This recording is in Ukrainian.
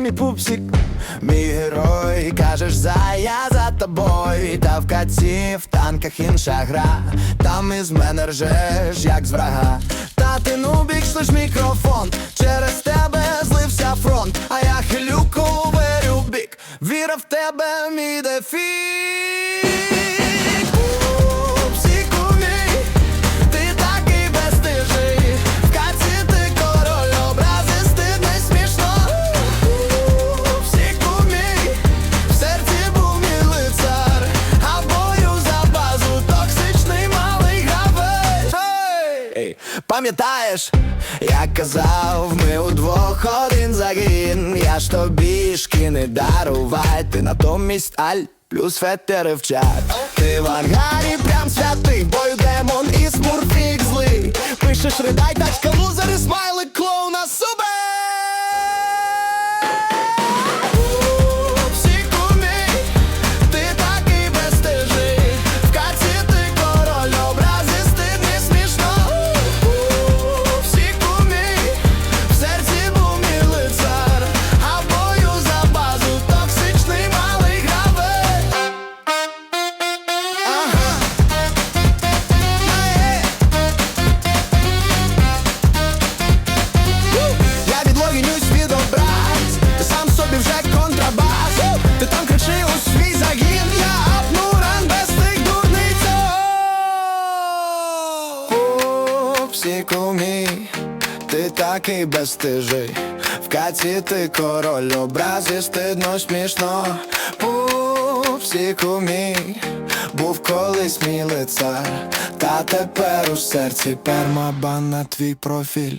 мій пупсик, мій герой, кажеш, за я за тобою, та в каці в танках інша гра, там із мене ржеш, як з врага. Та ти нубік, слиш мікрофон, через тебе злився фронт, а я хилюку верю бік, віра в тебе, мій дефік. Пам'ятаєш, як казав, ми удвох один загін. Я ж тобі шкіни дарувай, ти натомість аль. Плюс фетери в чат Ти в ангарі прям святий Бою демон і смурфік злий Пишеш ридай, тачка, Пупсику мій Ти такий безстижий. В каці ти король Образи стидно смішно. Пупсіку мій Був колись мій лицар. Та тепер у серці пермабан на твій профіль